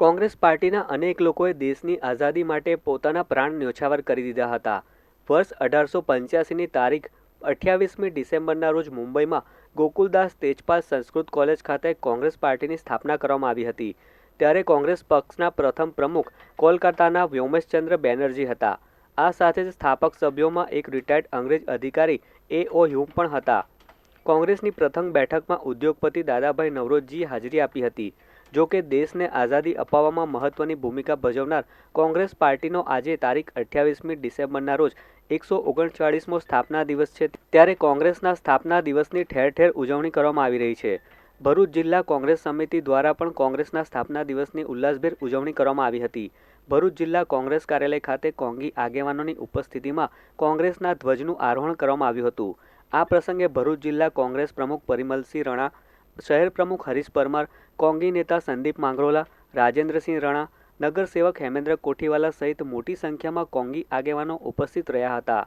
કોંગ્રેસ પાર્ટીના અનેક લોકોએ દેશની આઝાદી માટે પોતાના પ્રાણ ન્યોછાવર કરી દીધા હતા. વર્ષ અઢારસો પંચ્યાસીની તારીખ અઠ્યાવીસમી ડિસેમ્બરના રોજ મુંબઈમાં ગોકુલદાસ તેજપાલ સંસ્કૃત કોલેજ ખાતે કોંગ્રેસ પાર્ટીની સ્થાપના કરવામાં આવી હતી. ત્યારે કોંગ્રેસ પક્ષના પ્રથમ પ્રમુખ કોલકાતાના વ્યોમેશચંદ્ર બેનર્જી હતા. આ સાથે જ સ્થાપક સભ્યોમાં એક રિટાયર્ડ અંગ્રેજ અધિકારી એ ઓ હ્યુમ પણ હતા. કોંગ્રેસની પ્રથમ બેઠકમાં ઉદ્યોગપતિ દાદાભાઈ નવરોજીએ હાજરી આપી હતી. જો કે દેશને આઝાદી અપાવવામાં મહત્વની ભૂમિકા ભજવનાર કોંગ્રેસ પાર્ટીનો આજે તારીખ અઠ્યાવીસમી ડિસેમ્બરના રોજ એકસો ઓગણચાળીસમો સ્થાપના દિવસ છે. ત્યારે કોંગ્રેસના સ્થાપના દિવસની ઠેર ઠેર ઉજવણી કરવામાં આવી રહી છે. ભરૂચ જિલ્લા કોંગ્રેસ સમિતિ દ્વારા પણ કોંગ્રેસના સ્થાપના દિવસની ઉલ્લાસભેર ઉજવણી કરવામાં આવી હતી. ભરૂચ જિલ્લા કોંગ્રેસ કાર્યાલય ખાતે કોંગી આગેવાનોની ઉપસ્થિતિમાં કોંગ્રેસના ધ્વજનું આરોહણ કરવામાં આવ્યું હતું. આ પ્રસંગે ભરૂચ જિલ્લા કોંગ્રેસ પ્રમુખ પરિમલસિંહ રણા શહેર પ્રમુખ હરીશ પરમાર, કોંગી નેતા સંદીપ માંગરોલા, રાજેન્દ્રસિંહ રણા, નગરસેવક હેમેન્દ્ર કોઠીવાલા સહિત મોટી સંખ્યામાં કોંગી આગેવાનો ઉપસ્થિત રહ્યા હતા.